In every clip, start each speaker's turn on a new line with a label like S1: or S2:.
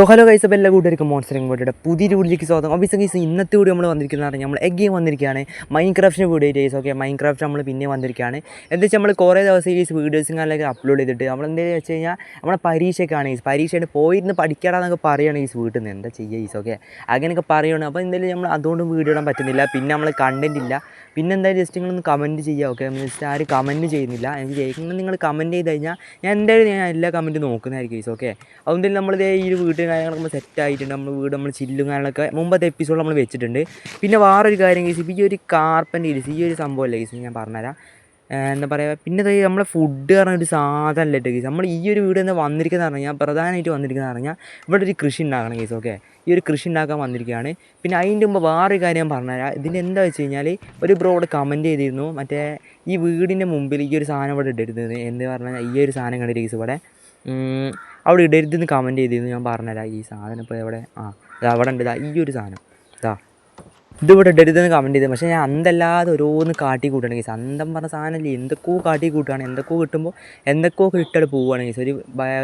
S1: So hello guys അപ്പോൾ എല്ലാ കൂട്ടുകാർക്കും മോൺസ്റ്ററിംഗ് വീഡിയോയുടെ പുതിയ വീഡിയോയ്ക്ക് സ്വാഗതം. ഓഫീസ് ഗൈസ് ഇന്നത്തെ വീഡിയോ നമ്മൾ വന്നിരിക്കുന്നതാണ് നമ്മൾ എഗെയിൻ വന്നിരിക്കുകയാണ്. മൈൻ ക്രാഫ്റ്റിന്റെ video guys okay Minecraft നമ്മൾ പിന്നെ വന്നിരിക്കുകയാണ്. എന്താ വെച്ചാൽ നമ്മൾ കുറേ ദിവസം ഈ വീഡിയോസും കാര്യങ്ങളൊക്കെ അപ്ലോഡ് ചെയ്തിട്ട് നമ്മൾ എന്തെങ്കിലും വെച്ച് കഴിഞ്ഞാൽ നമ്മളെ പരീക്ഷയ്ക്കാണ് ഈ പരീക്ഷയുടെ പോയിരുന്ന് പഠിക്കാടാന്നൊക്കെ പറയുകയാണ് ഈ വീട്ടിൽ നിന്ന്. എന്താ ചെയ്യുക ഈസ് ഓക്കെ അങ്ങനെയൊക്കെ പറയുകയാണ് അപ്പോൾ എന്തായാലും നമ്മൾ അതുകൊണ്ട് വീഡിയോ ഇടാൻ പറ്റുന്നില്ല. പിന്നെ നമ്മൾ കണ്ടന്റ് ഇല്ല. പിന്നെ എന്തായാലും ജസ്റ്റ് നിങ്ങളൊന്ന് കമന്റ് ചെയ്യുക. ഓക്കെ ജസ്റ്റ് ആരും കമന്റ് ചെയ്യുന്നില്ല. എനിക്ക് ചെയ്യുന്നത് നിങ്ങൾ കമന്റ് ചെയ്ത് കഴിഞ്ഞാൽ ഞാൻ എന്തായാലും ഞാൻ എല്ലാ കമന്റും നോക്കുന്നതായിരിക്കും ഈസ് ഓക്കെ അതുകൊണ്ട് നമ്മളിത് ഈ വീട്ടിൽ കാര്യങ്ങളൊക്കെ നമ്മൾ സെറ്റ് ആയിട്ടുണ്ട്. നമ്മൾ വീട് നമ്മൾ ചില്ലും കാര്യങ്ങളൊക്കെ മുമ്പത്തെ എപ്പിസോഡ് നമ്മൾ വെച്ചിട്ടുണ്ട്. പിന്നെ വേറൊരു കാര്യം കേസ് ഈ ഒരു കാർപ്പന്റെ ഈ ഒരു സംഭവമല്ലേ കേസ് ഞാൻ പറഞ്ഞുതരാം. എന്താ പറയുക പിന്നെ നമ്മളെ ഫുഡ് പറഞ്ഞ ഒരു സാധനമല്ല അല്ലേ കേസ് നമ്മൾ ഈ ഒരു വീട് എന്താ വന്നിരിക്കുന്നത് പറഞ്ഞാൽ പ്രധാനമായിട്ട് വന്നിരിക്കുന്നത് പറഞ്ഞാൽ ഇവിടെ ഒരു കൃഷി ഉണ്ടാക്കണം കേസ് ഓക്കെ ഈ ഒരു കൃഷി ഉണ്ടാക്കാൻ വന്നിരിക്കുകയാണ്. പിന്നെ അതിന്റെ മുമ്പ് വേറൊരു കാര്യം ഞാൻ പറഞ്ഞുതരാം. ഇതിന്റെ എന്താ വെച്ച് കഴിഞ്ഞാൽ ഒരു ബ്രോഡ് കമന്റ് ചെയ്തിരുന്നു. മറ്റേ ഈ വീടിന്റെ മുമ്പിൽ ഈ ഒരു സാധനം ഇവിടെ ഇട്ടിരുന്നത്. എന്ന് പറഞ്ഞാൽ ഈ ഒരു സാധനം കണ്ടിട്ട് കേസ് ഇവിടെ? അവിടെ ഇടരുതെന്ന് കമന്റ് ചെയ്തിരുന്നു. ഞാൻ പറഞ്ഞുതരാം ഈ സാധനം ഇപ്പോൾ എവിടെ? ആ ഇത് അവിടെ ഉണ്ട് ഈ ഒരു സാധനം. ഇതാ ഇതിവിടെ ഇടരുതെന്ന് കമന്റ് ചെയ്തത് പക്ഷേ ഞാൻ അന്തല്ലാതെ ഓരോന്ന് കാട്ടി കൂട്ടുകയാണ് കേസ് അന്തം പറഞ്ഞ സാധനമല്ലേ എന്തൊക്കെയോ കാട്ടി കൂട്ടുകയാണ്. എന്തൊക്കെയോ കിട്ടുമ്പോൾ എന്തൊക്കെയോ ഇട്ടിട്ട് പോവുകയാണ് കേസ് ഒരു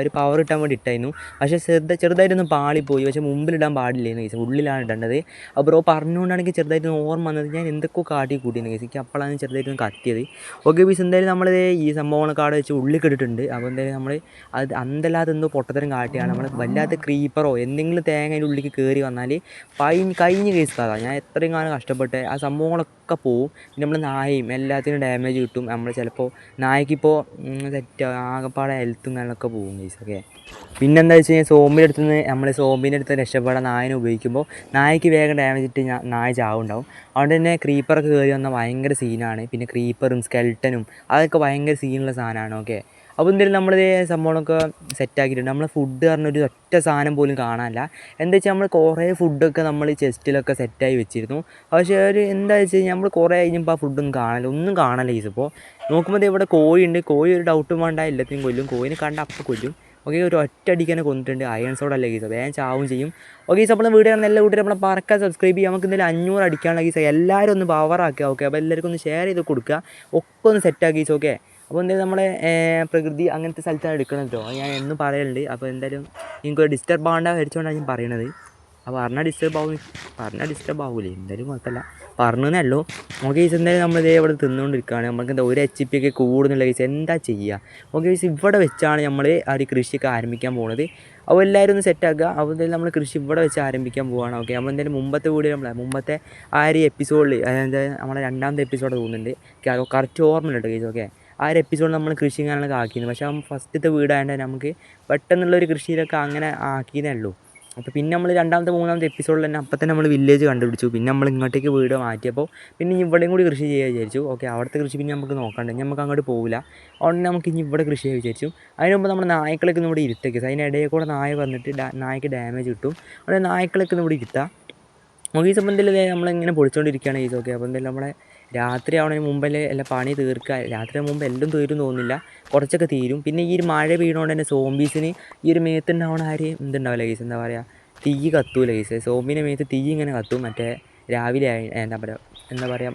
S1: ഒരു പവർ കിട്ടാൻ വേണ്ടി ഇട്ടായിരുന്നു. പക്ഷേ ചെറുത ചെറുതായിട്ടൊന്ന് പാളിപ്പോയി. പക്ഷേ മുമ്പിലിടാൻ പാടില്ലായിരുന്നു കേസ് ഉള്ളിലാണ് ഇടേണ്ടത്. അപ്പോൾ ബ്രോ പറഞ്ഞുകൊണ്ടാണെങ്കിൽ ചെറുതായിട്ട് ഓർമ്മ വന്നത് ഞാൻ എന്തൊക്കെയോ കാട്ടി കൂട്ടിയിരുന്നു കേസ് എനിക്ക് അപ്പോഴാണ് ചെറുതായിട്ടൊന്ന് കത്തിയത്. ഓക്കെ ബീസ് എന്തായാലും നമ്മൾ ഈ സംഭവങ്ങളൊക്കെ അവിടെ വെച്ച് ഉള്ളിൽ കിട്ടിട്ടുണ്ട് അപ്പോൾ എന്തായാലും നമ്മൾ അത് അന്തല്ലാതെ എന്തോ പൊട്ടത്തരം കാട്ടിയാണ്. നമ്മൾ വല്ലാത്ത ക്രീപ്പറോ എന്തെങ്കിലും തേങ്ങ അതിന്റെ ഉള്ളിലേക്ക് കയറി വന്നാൽ പൈ കഴിഞ്ഞ് കേസ് കഥ ഞാൻ എത്രയും കാലം കഷ്ടപ്പെട്ട് ആ സംഭവങ്ങളൊക്കെ പോവും. പിന്നെ നമ്മൾ നായയും എല്ലാത്തിനും ഡാമേജ് കിട്ടും. നമ്മൾ ചിലപ്പോൾ നായക്കിപ്പോൾ സെറ്റ് ആകെപ്പാടെ ഹെൽത്തും കാര്യങ്ങളൊക്കെ പോകും ഗൈസൊക്കെ പിന്നെന്താ വെച്ച് കഴിഞ്ഞാൽ സോമ്പിന്റെ അടുത്ത് നിന്ന് നമ്മൾ സോമ്പിന്റെ അടുത്ത് രക്ഷപ്പെടാൻ നായനെ ഉപയോഗിക്കുമ്പോൾ നായക്ക് വേഗം ഡാമേജ് ഇട്ട് നായ ചാവുണ്ടാവും. അതുകൊണ്ട് തന്നെ ക്രീപ്പറൊക്കെ കയറി വന്നാൽ ഭയങ്കര സീനാണ് പിന്നെ ക്രീപ്പറും സ്കെൽട്ടനും അതൊക്കെ ഭയങ്കര സീനുള്ള സാധനമാണ് ഓക്കെ അപ്പോൾ എന്തായാലും നമ്മളിത് സംഭവമൊക്കെ സെറ്റാക്കിയിട്ടുണ്ട് നമ്മൾ ഫുഡ് പറഞ്ഞ ഒരു ഒറ്റ സാധനം പോലും കാണാനില്ല. എന്താ വെച്ചാൽ നമ്മൾ കുറേ ഫുഡൊക്കെ നമ്മൾ ചെസ്റ്റിലൊക്കെ സെറ്റായി വെച്ചിരുന്നു. പക്ഷേ ഒരു എന്താ വെച്ച് കഴിഞ്ഞാൽ നമ്മൾ കുറേ കഴിഞ്ഞപ്പോൾ ആ ഫുഡൊന്നും കാണില്ല ഒന്നും കാണില്ല ഈസ് ഇപ്പോൾ നോക്കുമ്പോൾ ഇവിടെ ഉണ്ട്. കോഴി ഒരു ഡൗട്ടും വേണ്ട. എല്ലാത്തിനും കൊല്ലും. കോഴിനെ കണ്ട അപ്പം കൊല്ലും. ഓക്കെ ഒരു ഒറ്റ അടിക്കാനെ കൊന്നിട്ടുണ്ട്. അയൺ സോഡ് അല്ലേ ഗീസ വേഗം ചാവും ചെയ്യും. ഓക്കെ ഗീസ് അപ്പോൾ വീഡിയോ നല്ല കൂട്ടി നമ്മളെ പറക്കാൻ സബ്സ്ക്രൈബ് ചെയ്യുക നമുക്ക് എന്തെങ്കിലും അഞ്ഞൂറ് അടിക്കാനുള്ള ഗീസ എല്ലാവരും ഒന്ന് പവറാക്കുക ഓക്കെ അപ്പോൾ എല്ലാവർക്കും ഒന്ന് ഷെയർ ചെയ്ത് കൊടുക്കുക. ഒക്കെ ഒന്ന് സെറ്റാക്കി ഗീസ് ഓക്കെ? അപ്പോൾ എന്തായാലും നമ്മളെ പ്രകൃതി അങ്ങനത്തെ സ്ഥലത്താണ് എടുക്കണമല്ലോ അത് ഞാൻ എന്നും പറയലുണ്ട്. അപ്പോൾ എന്തായാലും നിങ്ങൾക്ക് ഡിസ്റ്റർബ് ആവേണ്ട മേടിച്ചുകൊണ്ടാണ് ഞാൻ പറയണത്. അപ്പോൾ പറഞ്ഞാൽ ഡിസ്റ്റർബ് ആവും പറഞ്ഞാൽ ഡിസ്റ്റർബ് ആവൂലേ. എന്തായാലും കുഴപ്പമില്ല. പറഞ്ഞതല്ലോ ഓക്കെ ഈസ് എന്തായാലും ഇതേ ഇവിടെ തിന്നുകൊണ്ടിരിക്കുകയാണ് നമുക്ക് എന്താ ഒരു എച്ച് പി ഒക്കെ കൂടുന്നുള്ള കേസ് എന്താ ചെയ്യുക ഓക്കെ ഈസ് ഇവിടെ വെച്ചാണ് നമ്മൾ ആ ഒരു കൃഷിയൊക്കെ ആരംഭിക്കാൻ പോകുന്നത് അപ്പോൾ എല്ലാവരും ഒന്ന് സെറ്റാക്കുക അപ്പോൾ എന്തായാലും നമ്മൾ കൃഷി ഇവിടെ വെച്ച് ആരംഭിക്കാൻ പോവുകയാണ് ഓക്കെ അപ്പോൾ എന്തായാലും മുമ്പത്തെ വീഡിയോ നമ്മളെ മുമ്പത്തെ ആ ഒരു എപ്പിസോഡിൽ അതായത് നമ്മുടെ രണ്ടാമത്തെ എപ്പിസോഡ് തോന്നുന്നുണ്ട്. കറക്റ്റ് ഓർമ്മയുണ്ട് കേസ് ഓക്കെ. ആ ഒരു എപ്പിസോഡ് നമ്മൾ കൃഷി കാര്യങ്ങളൊക്കെ ആക്കിയിരുന്നു. പക്ഷേ അവൻ ഫസ്റ്റത്തെ വീടായതുകൊണ്ട് നമുക്ക് പെട്ടെന്നുള്ള ഒരു കൃഷിയിലൊക്കെ അങ്ങനെ ആക്കിയതേ ഉള്ളൂ. അപ്പോൾ പിന്നെ നമ്മൾ രണ്ടാമത്തെ മൂന്നാമത്തെ എപ്പിസോഡിൽ തന്നെ അപ്പം തന്നെ നമ്മൾ വില്ലേജ് കണ്ടുപിടിച്ചു. പിന്നെ നമ്മൾ ഇങ്ങോട്ടേക്ക് വീട് മാറ്റിയപ്പോൾ പിന്നെ ഇവിടെയും കൂടി കൃഷി ചെയ്യാൻ വിചാരിച്ചു. ഓക്കെ അവിടുത്തെ കൃഷി പിന്നെ നമുക്ക് നോക്കണ്ട. ഇനി നമുക്ക് അങ്ങോട്ട് പോകില്ല അതുകൊണ്ട് നമുക്ക് ഇനി ഇവിടെ കൃഷി ചെയ്യാൻ വിചാരിച്ചു. അതിന് മുമ്പ് നമ്മൾ നായ്ക്കളൊക്കെ ഇവിടെ ഇരുത്തേക്ക് അതിനിടയിൽ കൂടെ നായ വന്നിട്ട് നായ്ക്ക് ഡാമേജ് കിട്ടും. അവിടെ നായ്ക്കളൊക്കെ ഇവിടെ ഇരുത്താം. നമുക്ക് ഈ സംബന്ധത്തിൽ നമ്മളിങ്ങനെ പൊളിച്ചുകൊണ്ടിരിക്കുകയാണ് ഈ ഓക്കെ അപ്പോൾ എന്തായാലും നമ്മളെ രാത്രി ആവണതിന് മുമ്പല്ലേ എല്ലാം പണി തീർക്കുക രാത്രി മുമ്പ് എല്ലാം തീരും തോന്നുന്നില്ല. കുറച്ചൊക്കെ തീരും. പിന്നെ ഈ ഒരു മഴ വീണുകൊണ്ട് തന്നെ സോംബീസിന് ഈ ഒരു മേത്തുണ്ടാവണ ആര്? എന്തുണ്ടാവില്ല കേസ് എന്താ പറയുക തീ കത്തൂല കേസ് സോംബിന്റെ മേത്ത് തീ ഇങ്ങനെ കത്തും. മറ്റേ രാവിലെ എന്താ പറയുക എന്താ പറയുക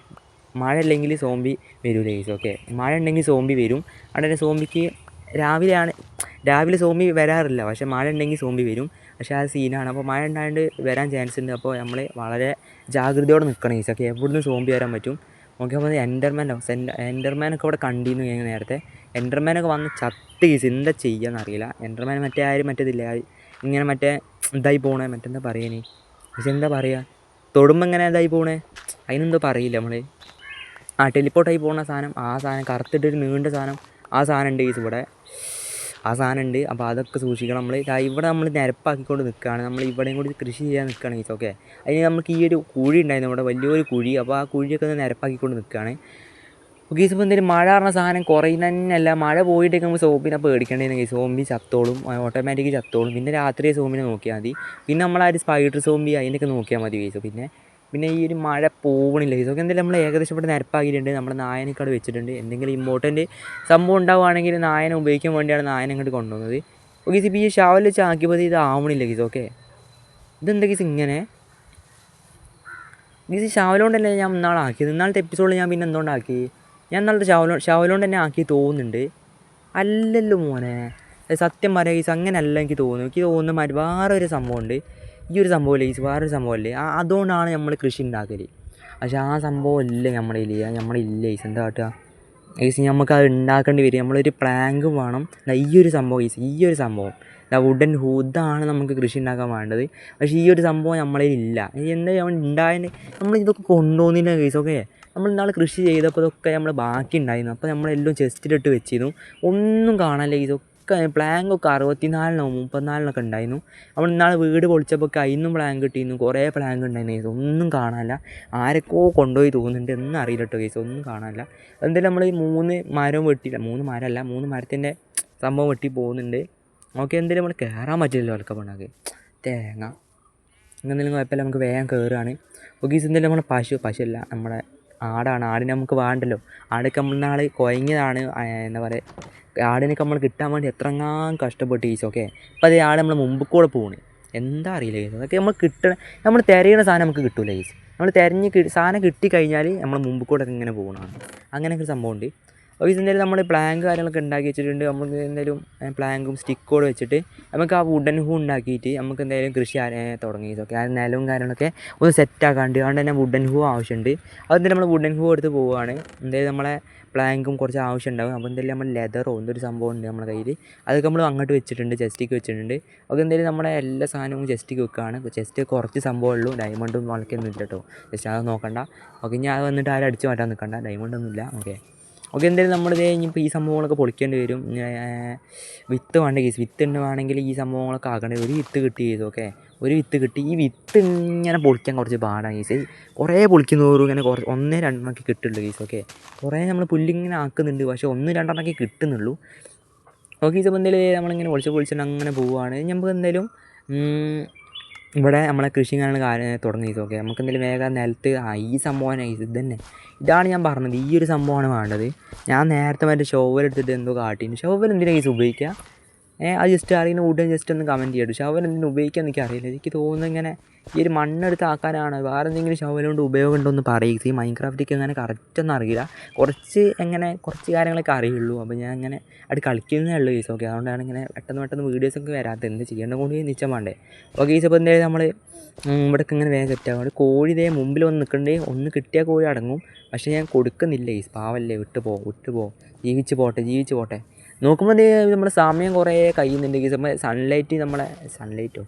S1: മഴ ഇല്ലെങ്കിൽ സോംബി വരൂല കേസ് ഓക്കെ. മഴ ഉണ്ടെങ്കിൽ സോംബി വരും. അവിടെ സോംബിക്ക് രാവിലെയാണ് രാവിലെ സോംബി വരാറില്ല. പക്ഷേ മഴ ഉണ്ടെങ്കിൽ സോംബി വരും. പക്ഷേ ആ സീനാണ്. അപ്പോൾ മഴ ഉണ്ടായതുകൊണ്ട് വരാൻ ചാൻസ് ഉണ്ട് അപ്പോൾ നമ്മൾ വളരെ ജാഗ്രതയോടെ നിൽക്കണം ഈസൊക്കെ. എവിടുന്ന് സോംബി വരാൻ പറ്റും? ഓക്കെ അപ്പോൾ എൻഡർമാൻ എന്റർമാനൊക്കെ ഇവിടെ കണ്ടിരുന്നു ഞാൻ നേരത്തെ. എന്റർമാനൊക്കെ വന്ന് ചത്ത് കേസ് എന്താ ചെയ്യാന്ന് അറിയില്ല. എന്റർമാൻ മറ്റേ ആരും മറ്റേതില്ല? ഇങ്ങനെ മറ്റേ ഇതായി പോണേ മറ്റെന്താ പറയണി? പക്ഷെ എന്താ പറയുക തൊടുമ്പോൾ ഇങ്ങനെ ഇതായി പോണേ? അതിനെന്തോ പറയില്ല നമ്മൾ ആ ടെലിപ്പോർട്ടായി പോകുന്ന സാധനം ആ സാധനം കറുത്തിട്ടൊരു നീണ്ട സാധനം ആ സാധനം ഉണ്ട് കേസ് ഇവിടെ. ആ സാധനം ഉണ്ട് അപ്പോൾ അതൊക്കെ സൂക്ഷിക്കണം. നമ്മൾ ഇവിടെ നമ്മൾ നിരപ്പാക്കിക്കൊണ്ട് നിൽക്കുകയാണ് നമ്മൾ ഇവിടെയും കൂടി കൃഷി ചെയ്യാൻ നിൽക്കുകയാണ് ഓക്കെ അതിന് നമുക്ക് ഈ ഒരു കുഴി ഉണ്ടായിരുന്നു ഇവിടെ വലിയൊരു കുഴി. അപ്പോൾ ആ കുഴിയൊക്കെ ഒന്ന് നിരപ്പാക്കിക്കൊണ്ട് നിൽക്കുകയാണ് ഓക്കെ ഇപ്പോൾ എന്തെങ്കിലും മഴ പറഞ്ഞ സാധനം കുറയുന്ന തന്നെയല്ല മഴ പോയിട്ടൊക്കെ നമുക്ക് സോമ്പിനെ പേടിക്കേണ്ടതെന്ന് കേസ് സോമ്പി ചത്തോളും ഓട്ടോമാറ്റിക് ചത്തോളും. പിന്നെ രാത്രി സോമ്പിനെ നോക്കിയാൽ മതി. പിന്നെ നമ്മൾ ആ ഒരു സ്പൈഡർ സോമ്പി അതിനൊക്കെ നോക്കിയാൽ മതി ഗീസ് പിന്നെ പിന്നെ ഈ ഒരു മഴ പോകണില്ല ഇതൊക്കെ എന്തെങ്കിലും നമ്മൾ ഏകദേശം ഇവിടെ നിരപ്പാക്കിയിട്ടുണ്ട് നമ്മുടെ നായനക്കവിടെ വെച്ചിട്ടുണ്ട്. എന്തെങ്കിലും ഇമ്പോർട്ടന്റ് സംഭവം ഉണ്ടാവുകയാണെങ്കിൽ നായനെ ഉപയോഗിക്കാൻ വേണ്ടിയാണ് നായനെ ഇങ്ങോട്ട് കൊണ്ടുവന്നത്. ഓക്കെ ഇപ്പോൾ ഈ ഷാവൽ വെച്ച് ആക്കിയപ്പോൾ ഇത് ആവണില്ല ഗീസ് ഓക്കെ ഇതെന്താ ഗീസ് ഇങ്ങനെ? ഗീസ് ഷാവലോണ്ടല്ലേ ഞാൻ ഇന്നാളെ ആക്കിയത്. ഇന്നാളത്തെ എപ്പിസോഡിൽ ഞാൻ പിന്നെ എന്തുകൊണ്ടാക്കി ഞാൻ ഇന്നാളത്തെ ഷാവലോ ഷാവലോണ്ട് തന്നെ ആക്കി തോന്നുന്നുണ്ട്. അല്ലല്ലോ മോനെ. സത്യം പറയാം ഗൈസ് അങ്ങനെയല്ല എനിക്ക് തോന്നുന്നു. എനിക്ക് തോന്നുന്ന മാതിരി വേറെ ഒരു സംഭവമുണ്ട്. ഈ ഒരു സംഭവമല്ലേ ഈ വേറൊരു സംഭവമല്ലേ ആ അതുകൊണ്ടാണ് നമ്മൾ കൃഷി ഉണ്ടാക്കൽ പക്ഷെ ആ സംഭവം ഇല്ല നമ്മുടെ ഇല്ല ഈസ്. ഗൈസ് എന്താ കാട്ടുക ഗൈസ് നമുക്ക് അത് ഉണ്ടാക്കേണ്ടി വരും. നമ്മളൊരു പ്ലാങ്ക് വേണം. ഈ ഒരു സംഭവം ഈസ്. ഈ ഒരു സംഭവം വുഡൻ ഹൂ ഇതാണ് നമുക്ക് കൃഷി ഉണ്ടാക്കാൻ വേണ്ടത്. പക്ഷേ ഈ ഒരു സംഭവം നമ്മളിൽ ഇല്ല. എന്താ നമ്മൾ ഉണ്ടായതിന് നമ്മൾ ഇതൊക്കെ കൊണ്ടുപോകുന്നില്ല ഓക്കെ? നമ്മൾ ഇന്നാൾ കൃഷി ചെയ്തപ്പോൾ ഇതൊക്കെ നമ്മൾ ബാക്കി ഉണ്ടായിരുന്നു അപ്പോൾ നമ്മളെല്ലാം ചെസ്റ്റിലിട്ട് വെച്ചിരുന്നു. ഒന്നും കാണാനില്ല ഗൈസ് ഒക്കെ അറുപത്തിനാലിനോ മുപ്പത്തിനാലിനൊക്കെ ഉണ്ടായിരുന്നു. നമ്മൾ ഇന്നാൾ വീട് പൊളിച്ചപ്പോൾ അതിന്നും പ്ലാങ്ക് കിട്ടിയിരുന്നു കുറേ പ്ലാങ്ക് ഉണ്ടായിരുന്നു കേസ് ഒന്നും കാണാനില്ല. ആരൊക്കെയോ കൊണ്ടുപോയി തോന്നുന്നുണ്ട് ഒന്നും അറിയില്ല ഗൈസ് ഒന്നും കാണാനില്ല. എന്തായാലും നമ്മൾ ഈ മൂന്ന് മരം വെട്ടിയില്ല. മൂന്ന് മരമല്ല. മൂന്ന് മരത്തിന്റെ സംഭവം വെട്ടി പോകുന്നുണ്ട്. ഓക്കെ എന്തായാലും നമ്മൾ കയറാൻ പറ്റില്ലല്ലോ അലക്കപ്പണ്ണാക്ക് തേങ്ങ. എന്തെങ്കിലും കുഴപ്പമില്ല. നമുക്ക് വേഗം കയറുകയാണ് ഓക്കെ എന്തായാലും നമ്മുടെ പശു പശുവല്ല നമ്മുടെ ആടാണ് ആടിനെ നമുക്ക് വേണ്ടല്ലോ. ആടൊക്കെ നമ്മൾ നാൾ കുഴങ്ങിയതാണ് എന്താ പറയുക ആടിനൊക്കെ നമ്മൾ കിട്ടാൻ വേണ്ടി എത്രങ്ങാൻ കഷ്ടപ്പെട്ട് ഈസ് ഓക്കെ? അപ്പോൾ അത് ആട് നമ്മൾ മുമ്പ് കൂടെ പോകണ് എന്താ അറിയില്ല ഈസ് അതൊക്കെ നമ്മൾ കിട്ടണ നമ്മൾ തിരയുന്ന സാധനം നമുക്ക് കിട്ടില്ല ഈസ് നമ്മൾ തിരഞ്ഞ് സാധനം കിട്ടിക്കഴിഞ്ഞാൽ നമ്മൾ മുമ്പ് കൂടെ ഇങ്ങനെ പോകണമാണ് അങ്ങനെയൊക്കെ ഒരു സംഭവമുണ്ട് ഓക്കെ എന്തായാലും നമ്മൾ പ്ലാങ്ക് കാര്യങ്ങളൊക്കെ ഉണ്ടാക്കി വെച്ചിട്ടുണ്ട്. നമ്മൾ എന്തായാലും പ്ലാങ്കും സ്റ്റിക്കോട് വെച്ചിട്ട് നമുക്ക് ആ വുഡൻ ഹൂ ഉണ്ടാക്കിയിട്ട് നമുക്ക് എന്തായാലും കൃഷി തുടങ്ങി. ഓക്കെ ആ നിലവും കാര്യങ്ങളൊക്കെ ഒന്ന് സെറ്റ് ആക്കാണ്ട് അതുകൊണ്ട് തന്നെ വുഡൻ ഹൂ ആവശ്യമുണ്ട്. അതെന്തായാലും നമ്മൾ വുഡൻ ഹൂ എടുത്ത് പോവുകയാണ്. എന്തായാലും നമ്മളെ പ്ലാങ്കും കുറച്ച് ആവശ്യം ഉണ്ടാകും അപ്പോൾ എന്തായാലും നമ്മൾ ലെതറോ എന്തൊരു സംഭവം ഉണ്ട് നമ്മുടെ കയ്യിൽ അതൊക്കെ നമ്മൾ അങ്ങോട്ട് വെച്ചിട്ടുണ്ട് ചെസ്റ്റിക്ക് വെച്ചിട്ടുണ്ട്. അപ്പോൾ എന്തായാലും നമ്മുടെ എല്ലാ സാധനവും ചെസ്റ്റിക്ക് വെക്കുകയാണ്. ചെസ്റ്റ് കുറച്ച് സംഭവമുള്ളൂ ഡയമണ്ടും വളക്കൊന്നും ഇല്ല കേട്ടോ. ജസ്റ്റ് അത് നോക്കണ്ട. ഓക്കെ ഞാൻ അത് വന്നിട്ട് ആരും അടിച്ച് മാറ്റാൻ നിൽക്കണ്ട. ഡയമണ്ടൊന്നും ഇല്ല. ഓക്കെ. ഓക്കെ എന്തായാലും നമ്മൾ ഇത് ഇനിയിപ്പോൾ ഈ സംഭവങ്ങളൊക്കെ പൊളിക്കേണ്ടി വരും. വിത്ത് വേണ്ട കേസ് വിത്ത് ഉണ്ടാണെങ്കിൽ ഈ സംഭവങ്ങളൊക്കെ ആക്കേണ്ടി. വരും ഒരു വിത്ത് കിട്ടി കേസ് ഓക്കെ. ഒരു വിത്ത് കിട്ടി. ഈ വിത്ത് ഇങ്ങനെ പൊളിക്കാൻ കുറച്ച് പാടാണ് കേസ് കുറേ പൊളിക്കുന്നതോറും ഇങ്ങനെ കുറച്ച് ഒന്നേ രണ്ടെണ്ണമൊക്കെ കിട്ടുള്ളൂ കേസ് ഓക്കെ. കുറേ നമ്മൾ പുല്ലിങ്ങനെ ആക്കുന്നുണ്ട് പക്ഷേ ഒന്ന് രണ്ടെണ്ണമൊക്കെ കിട്ടുന്നുള്ളൂ. ഓക്കെ ഈ സംബന്ധിച്ച് നമ്മളിങ്ങനെ പൊളിച്ച് പൊളിച്ചിട്ട് അങ്ങനെ പോവുകയാണ് നമുക്ക് എന്തായാലും ഇവിടെ നമ്മളെ കൃഷി കാണുന്ന കാര്യം തുടങ്ങി ഓക്കെ നമുക്ക് എന്തെങ്കിലും വേഗം നിലത്ത് ആ ഈ സംഭവമാണ് ഇത് തന്നെ. ഇതാണ് ഞാൻ പറഞ്ഞത്. ഈ ഒരു സംഭവമാണ് വേണ്ടത്. ഞാൻ നേരത്തെ മറ്റേ ഷോവൽ എടുത്തിട്ട് എന്തോ കാട്ടിന് ഷോവൽ എന്തിനാണ് ഈ ഉപയോഗിക്കുക അത് ജസ്റ്റ് അറിയുന്ന ഉടൻ ജസ്റ്റ് ഒന്ന് കമന്റ് ചെയ്യട്ടു ഷവൽ എന്തിനു ഉപയോഗിക്കാൻ എനിക്ക് അറിയില്ല. എനിക്ക് തോന്നുന്നു ഇങ്ങനെ ഈ ഒരു മണ്ണെടുത്ത് ആക്കാനാണ്. വേറെ എന്തെങ്കിലും ഷവലുകൊണ്ട് കൊണ്ട് ഉപയോഗം ഉണ്ടോ എന്ന് പറയുക ഈ മൈൻക്രാഫ്റ്റിക്ക് അങ്ങനെ കറക്റ്റ് ഒന്നും അറിയില്ല. കുറച്ച് എങ്ങനെ കുറച്ച് കാര്യങ്ങളൊക്കെ അറിയുള്ളൂ. അപ്പോൾ ഞാൻ അങ്ങനെ അത് കളിക്കുന്നേ ഉള്ളൂ ഈസ് ഓക്കെ അതുകൊണ്ടാണ് ഇങ്ങനെ പെട്ടെന്ന് പെട്ടെന്ന് വീഡിയോസൊക്കെ വരാത്തത്. എന്ത് ചെയ്യേണ്ട കൊണ്ട് നിശ്ചയം വേണ്ടേ? ഓക്കെ ഈസ് അപ്പോൾ എന്തായാലും നമ്മൾ ഇവിടേക്ക് ഇങ്ങനെ വേഗം സെറ്റ് ആകും കോഴി ഇതേ മുമ്പിൽ വന്ന് നിൽക്കണ്ടേ ഒന്ന് കിട്ടിയ കോഴി അടങ്ങും. പക്ഷേ ഞാൻ കൊടുക്കുന്നില്ല ഈസ് പാവല്ലേ വിട്ടുപോ വിട്ടുപോ വിട്ട് ജീവിച്ച് പോട്ടെ ജീവിച്ച് പോട്ടെ. നോക്കുമ്പോൾ നമ്മുടെ സമയം കുറേ കഴിയുന്നുണ്ടെങ്കിൽ നമ്മൾ സൺലൈറ്റ് നമ്മളെ സൺലൈറ്റോ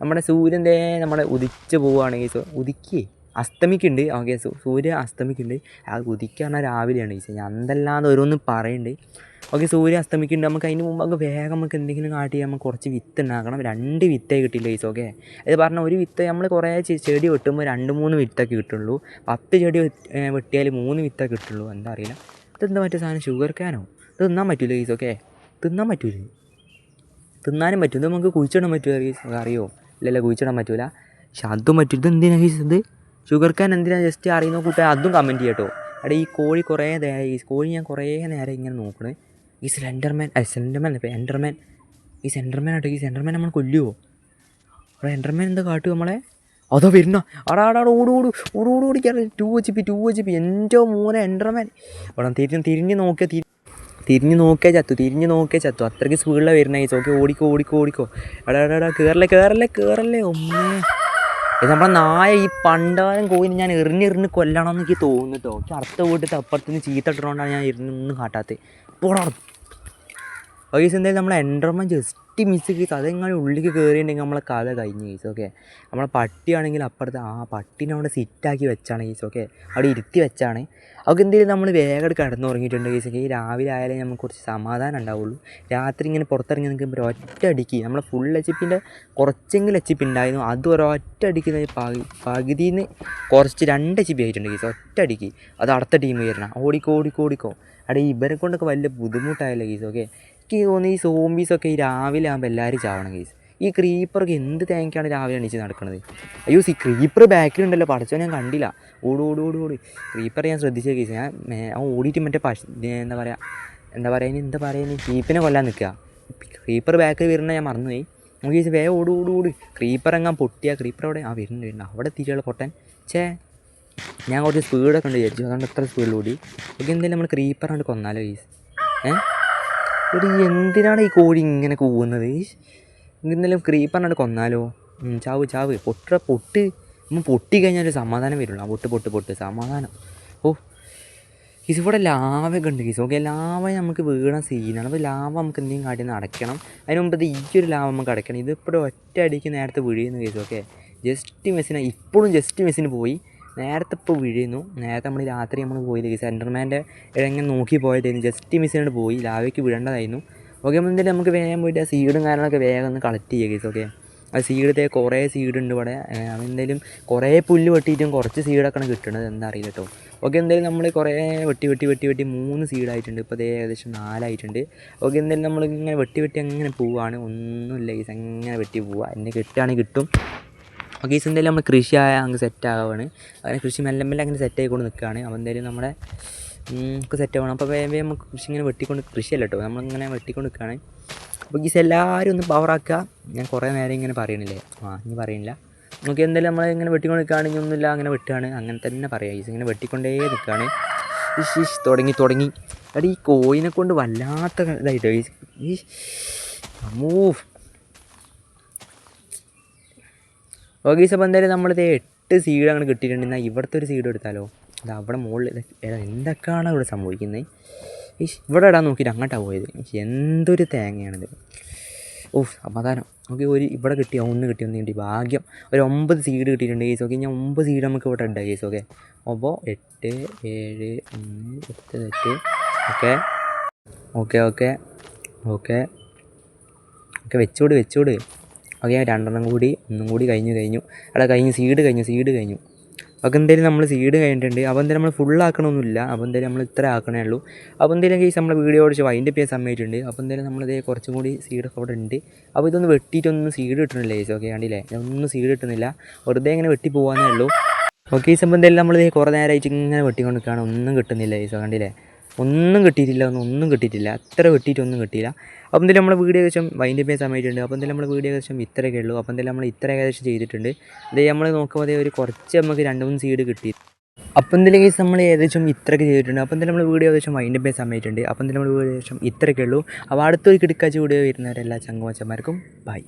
S1: നമ്മുടെ സൂര്യൻ ദേ നമ്മളെ ഉദിച്ച് പോവുകയാണെങ്കിൽ സോ ഉദിക്കേ? അസ്തമിക്കുന്നുണ്ട് ഓക്കെ സൂര്യ അസ്തമിക്കുന്നുണ്ട് ആ ഉദിക്കാണ് രാവിലെയാണ് ഗീസ് ഞാൻ എന്തെല്ലാം ഓരോന്ന് പറയുന്നുണ്ട് ഓക്കെ സൂര്യ അസ്തമിക്കുന്നുണ്ട് നമുക്ക് അതിന് മുമ്പ് നമുക്ക് വേഗം നമുക്ക് എന്തെങ്കിലും കാട്ടി നമുക്ക് കുറച്ച് വിത്ത് ഉണ്ടാക്കണം രണ്ട് വിത്തേ കിട്ടില്ല ഗീസ് ഓക്കെ? ഇത് പറഞ്ഞാൽ ഒരു വിത്ത് നമ്മൾ കുറേ ചെടി വെട്ടുമ്പോൾ രണ്ട് മൂന്ന് വിത്തൊക്കെ കിട്ടുള്ളൂ. പത്ത് ചെടി വെട്ടിയാൽ മൂന്ന് വിത്തൊക്കെ കിട്ടുള്ളൂ. എന്താ അറിയില്ല. ഇതെന്താ മറ്റേ സാധനം? ഷുഗർ കാനോ തിന്നാൻ പറ്റൂല ഗീസ് ഓക്കെ തിന്നാൻ പറ്റൂല തിന്നാനും പറ്റും ഇത് നമുക്ക് കുഴിച്ചിടാൻ പറ്റുമോ ഗീസ് അറിയോ ഇല്ലല്ല കുഴിച്ചിടാൻ പറ്റൂല പക്ഷെ അതും പറ്റും ഇത് എന്തിനാ ഗീസ് ഇത് ഷുഗർ കാൻ എന്തിനാ ജസ്റ്റ് അറിയുന്ന കൂട്ടുകാർ അതും കമന്റ് ചെയ്യട്ടോ അവിടെ ഈ കോഴി കുറേ നേരം ഈ കോഴി ഞാൻ കുറേ നേരം ഇങ്ങനെ നോക്കണേ ഈ സെന്റർമാൻ അല്ല സെന്റർമാൻ എൻഡർമാൻ ഈ സെന്റർമാൻ ആട്ടോ ഈ സെന്റർമാൻ നമ്മൾ കൊല്ലുമോ അവിടെ എൻഡർമാൻ എന്താ കാട്ടു നമ്മളെ അതോ വരുന്ന അടാടാ അടാ ഓട് ഓട് ഓട് ഓട് ഓടിക്കാറ് two H P to H P എന്റെ മോനെ എന്റർമാൻ അവിടെ തിരിഞ്ഞ് തിരിഞ്ഞ് നോക്കിയാൽ തിരിഞ്ഞ് നോക്കിയാൽ ചത്തു തിരിഞ്ഞ് നോക്കിയാൽ ചത്തു. അത്രയ്ക്ക് സ്പീഡിലാണ് വരുന്ന. ഈ ചോക്കി ഓടിക്കോ ഓടിക്കോ ഓടിക്കോ. എടാ എടാ കയറല്ലേ കയറല്ലേ കയറല്ലേ ഒന്നേ നമ്മുടെ നായ ഈ പണ്ടാരം കോയിന് ഞാൻ എറിഞ്ഞെറിഞ്ഞ് കൊല്ലണമെന്ന് എനിക്ക് തോന്നുന്നു കേട്ടോ അടുത്ത വീട്ടിൽ അപ്പുറത്തുനിന്ന് ചീത്ത ഇട്ടുകൊണ്ടാണ് ഞാൻ ഇരുന്നൊന്നും കാട്ടാത്തത് പോടാ. ഈ എന്തായാലും നമ്മളെ എന്റർമെൻ ജസ്റ്റ് മിസ് കേസ് അതെങ്ങനെ ഉള്ളിലേക്ക് കയറിയിട്ടുണ്ടെങ്കിൽ നമ്മളെ കഥ കഴിഞ്ഞ് കേസ് ഓക്കെ നമ്മളെ പട്ടിയാണെങ്കിൽ അപ്പുറത്ത് ആ പട്ടീനെ അവിടെ സിറ്റാക്കി വെച്ചാണ് കേസ് ഓക്കെ അവിടെ ഇരുത്തി വെച്ചാണ്. അവർക്ക് എന്തെങ്കിലും നമ്മൾ വേഗം കിടന്നുറങ്ങിയിട്ടുണ്ട് കേസ് ഈ രാവിലെ ആയാലേ നമുക്ക് കുറച്ച് സമാധാനം ഉണ്ടാവുള്ളൂ. രാത്രി ഇങ്ങനെ പുറത്തിറങ്ങി നിൽക്കുമ്പോൾ ഒറ്റ അടിക്ക് നമ്മളെ ഫുൾ എച്ചിപ്പിന്റെ കുറച്ചെങ്കിലും എച്ചിപ്പ് ഉണ്ടായിരുന്നു അത് ഒരൊറ്റ പകുതി പകുതിയിൽ നിന്ന് കുറച്ച് രണ്ട് എച്ചിപ്പ് ആയിട്ടുണ്ട് കേസ് ഒറ്റ അടിക്ക്. അത് അടുത്ത ടീം വരണം ഓടിക്കോ ഓടിക്കോ ഓടിക്കോ. അവിടെ ഇവരെ കൊണ്ടൊക്കെ വലിയ ബുദ്ധിമുട്ടായല്ലോ കേസ് ഓക്കെ എനിക്ക് തോന്നുന്നു ഈ സോംബീസൊക്കെ ഈ രാവിലെ ആകുമ്പോൾ എല്ലാവരും ചാവണം കേസ് ഈ ക്രീപ്പർക്ക് എന്ത് തേങ്ങയ്ക്കാണ് രാവിലെ എണീച്ച് നടക്കുന്നത് അയ്യോ സി ക്രീപ്പർ ബാക്കിലുണ്ടല്ലോ പഠിച്ചോ ഞാൻ കണ്ടില്ല. ഓടി ഓടി ഓടി ഓടി. ക്രീപ്പർ ഞാൻ ശ്രദ്ധിച്ച കേസ് ഞാൻ ആ ഓടിയിട്ട് മറ്റേ പശ എന്താ പറയുക എന്താ പറയുക എന്താ പറയുക ക്രീപ്പിനെ കൊല്ലാൻ നിൽക്കുക ക്രീപ്പർ ബാക്കിൽ വരുന്ന ഞാൻ മറന്നുപോയി. നമുക്ക് ചോദിച്ചാൽ വേഗം ഓടി ഓടി ഓടി. ക്രീപ്പർ എങ്ങാൻ പൊട്ടിയ. ക്രീപ്പർ അവിടെ ആ വരുന്നുണ്ട് വരുന്നുണ്ട്. അവിടെ തിരിയുള്ള പൊട്ടൻ. ചേ ഞാൻ കുറച്ച് സ്പീഡൊക്കെ ഉണ്ട് വിചാരിച്ചു. അതുകൊണ്ട് എത്ര സ്പീഡിൽ ഓടി. ഓക്കെ എന്തായാലും നമ്മൾ ക്രീപ്പർ കൊണ്ട് കൊന്നാലോ കേസ് ഏ? ഒരു എന്തിനാണ് ഈ കോഴി ഇങ്ങനെ കൂവുന്നത്? ഇന്നെല്ലാം ക്രീപ്പറിനാണ് കൊന്നാലോ ചാവ് ചാവ്. പൊട്ട പൊട്ട്. നമ്മൾ പൊട്ടി കഴിഞ്ഞാൽ സമാധാനം വരുള്ളൂ. ആ പൊട്ട് പൊട്ട് പൊട്ട്. സമാധാനം. ഓ ഇവിടെ ലാവൊക്കെ ഉണ്ട് കിസ് ഓക്കെ ലാവ നമുക്ക് വീണ സീനാണ് അപ്പോൾ ലാവ നമുക്ക് എന്തെങ്കിലും കാട്ടി അടയ്ക്കണം അതിന് മുമ്പ് ഈ ഒരു ലാവ നമുക്ക് അടയ്ക്കണം ഇത് ഇപ്പോൾ ഒറ്റ അടിക്ക് നേരത്തെ വിഴിയുന്നു കേസ് ഓക്കെ ജസ്റ്റ് മെസ്സിന് ഇപ്പോഴും ജസ്റ്റ് മെസ്സിന് പോയി. നേരത്തെ ഇപ്പോൾ വീഴുന്നു. നേരത്തെ നമ്മൾ രാത്രി നമ്മൾ പോയത് ഈ സെന്റർമാന്റെ ഇടങ്ങനെ നോക്കി പോയതായിരുന്നു. ജസ്റ്റ് മിസ്സിനോട് പോയി. ലാവയ്ക്ക് വിടേണ്ടതായിരുന്നു. ഓക്കെ അപ്പോൾ എന്തായാലും നമുക്ക് വേഗം പോയിട്ട് ആ സീഡും കാര്യങ്ങളൊക്കെ വേഗം ഒന്ന് കളക്ട് ചെയ്യുക കേസ് ഓക്കെ ആ സീഡത്തെ കുറേ സീഡുണ്ട് ഇവിടെ. അതെന്തായാലും കുറേ പുല്ല് വെട്ടിയിട്ടും കുറച്ച് സീഡൊക്കെയാണ് കിട്ടുന്നത് എന്താ അറിയില്ല കേട്ടോ ഓക്കെ എന്തായാലും നമ്മൾ കുറേ വെട്ടി വെട്ടി വെട്ടി വെട്ടി മൂന്ന് സീഡായിട്ടുണ്ട് ഇപ്പോൾ അതേ ഏകദേശം നാലായിട്ടുണ്ട്. ഓക്കെ എന്തായാലും നമ്മൾ ഇങ്ങനെ വെട്ടി വെട്ടി അങ്ങനെ പോവുകയാണ് ഒന്നുമില്ല ഗൈസ് അങ്ങനെ വെട്ടി പോവുക എന്നെ കിട്ടുകയാണെങ്കിൽ കിട്ടും. ഓക്കെ ഈ എന്തായാലും നമ്മൾ കൃഷി ആയ അങ്ങ് സെറ്റ് ആവുകയാണ് അങ്ങനെ കൃഷി മെല്ലെ മെല്ലെ അങ്ങനെ സെറ്റ് ആയിക്കൊണ്ട് നിൽക്കുകയാണ് അപ്പോൾ എന്തായാലും നമ്മുടെ നമുക്ക് സെറ്റ് ആവണം. അപ്പോൾ വേഗം നമുക്ക് കൃഷി ഇങ്ങനെ വെട്ടിക്കൊണ്ട് കൃഷിയല്ല കേട്ടോ നമ്മളിങ്ങനെ വെട്ടിക്കൊണ്ട് നിൽക്കുകയാണ് അപ്പോൾ ഗീസ് എല്ലാവരും ഒന്ന് പവറാക്കുക ഞാൻ കുറേ നേരം ഇങ്ങനെ പറയണില്ലേ? ആ ഇനി പറയുന്നില്ല നമുക്ക് എന്തായാലും നമ്മൾ ഇങ്ങനെ വെട്ടിക്കൊണ്ട് നിൽക്കുകയാണെങ്കിൽ ഒന്നുമില്ല. അങ്ങനെ വെട്ടുകയാണ് അങ്ങനെ തന്നെ പറയാം. ഗീസ് ഇങ്ങനെ വെട്ടിക്കൊണ്ടേ നിൽക്കുകയാണ് ഇഷ് ഇഷ് തുടങ്ങി തുടങ്ങി. അവിടെ ഈ കോയിനെ കൊണ്ട് വല്ലാത്ത ഇതായിട്ടോ. ഈ ഈ അമ്മൂ ഓക്കെ അപ്പോൾ എന്തായാലും നമ്മളിത് എട്ട് സീഡ് അങ്ങനെ കിട്ടിയിട്ടുണ്ട്. എന്നാൽ ഇവിടുത്തെ ഒരു സീഡ് എടുത്താലോ? അത് അവിടെ മുകളിൽ എന്തൊക്കെയാണ് ഇവിടെ സംഭവിക്കുന്നത് ഇവിടെ ഇടാൻ നോക്കിയിട്ട് അങ്ങോട്ടാണ് പോയത്. എന്തൊരു തേങ്ങയാണിത്. ഓഹ് സമാധാനം. ഓക്കെ ഒരു ഇവിടെ കിട്ടിയ ഒന്ന് കിട്ടി ഒന്ന് കിട്ടി. ഭാഗ്യം. ഒരു ഒമ്പത് സീഡ് കിട്ടിയിട്ടുണ്ട് കേസ് ഓക്കെ ഞാൻ ഒമ്പത് സീഡ് നമുക്ക് ഇവിടെ ഉണ്ടായി കേസ് ഓക്കെ അപ്പോൾ എട്ട് ഏഴ് ഒന്ന് എട്ട് എട്ട്. Okay okay okay okay. Okay വെച്ചോട് വെച്ചോട്. ഓക്കെ രണ്ടെണ്ണം കൂടി ഒന്നും കൂടി കഴിഞ്ഞു കഴിഞ്ഞു. അവിടെ കഴിഞ്ഞ് സീഡ് കഴിഞ്ഞു സീഡ് കഴിഞ്ഞു. അപ്പോൾ എന്തായാലും നമ്മൾ സീഡ് കഴിഞ്ഞിട്ടുണ്ട്. അപ്പോൾ എന്തായാലും നമ്മൾ ഫുൾ ആക്കണമൊന്നുമില്ല. അപ്പോൾ എന്തായാലും നമ്മൾ ഇത്ര ആക്കണേ ഉള്ളൂ. അപ്പോൾ എന്തായാലും കേസ് നമ്മൾ വീഡിയോ ഓടിച്ച് വൈൻഡ് ചെയ്യാൻ സമയമായിട്ടുണ്ട്. അപ്പോൾ എന്തായാലും നമ്മളിത് കുറച്ചും കൂടി സീഡൊക്കെ അവിടെ ഉണ്ട്. അപ്പോൾ ഇതൊന്ന് വെട്ടിയിട്ടൊന്നും സീഡ് കിട്ടണില്ല ചേച്ചി ഓക്കെ കണ്ടില്ലേ? ഒന്നും സീഡ് കിട്ടുന്നില്ല വെറുതെ ഇങ്ങനെ വെട്ടി പോകാനേ ഉള്ളൂ. ഓക്കെ ഈ സംബന്ധം നമ്മൾ കുറേ നേരമായിട്ട് ഇങ്ങനെ വെട്ടിക്കൊണ്ട് നിൽക്കുകയാണ് ഒന്നും കിട്ടുന്നില്ല കേസ് കണ്ടില്ലേ? ഒന്നും കിട്ടിയിട്ടില്ല ഒന്നും ഒന്നും കിട്ടിയിട്ടില്ല. അത്ര കിട്ടിയിട്ടൊന്നും കിട്ടിയില്ല. അപ്പോൾ എന്തായാലും നമ്മൾ വീഡിയോ ഏകദേശം വൈന്റെ പേ സമയത്തുണ്ട് അപ്പോൾ എന്തായാലും നമ്മൾ വീഡിയോ ഏകദേശം ഇത്രയൊക്കെ ഉള്ളൂ. അപ്പോൾ എന്തായാലും നമ്മൾ ഇത്ര ഏകദേശം ചെയ്തിട്ടുണ്ട്. ഇത് നമ്മൾ നോക്കുമ്പോൾ ഒരു കുറച്ച് നമുക്ക് രണ്ട് മൂന്ന് സീഡ് കിട്ടി. അപ്പം എന്തെങ്കിലും കേസ് നമ്മൾ ഏകദേശം ഇത്രയൊക്കെ ചെയ്തിട്ടുണ്ട്. അപ്പം എന്തെങ്കിലും നമ്മൾ വീഡിയോ ഏകദേശം വൈന്റെ പേ സമയത്തുണ്ട് അപ്പം എന്തെങ്കിലും നമ്മൾ വീഡിയോ ഏകദേശം ഇത്രയൊക്കെ ഉള്ളൂ. അപ്പോൾ അടുത്തൊരു കിടക്കാച്ച വീഡിയോ വരുന്നവരെല്ലാ ചങ്ങുവച്ചന്മാർക്കും ബൈ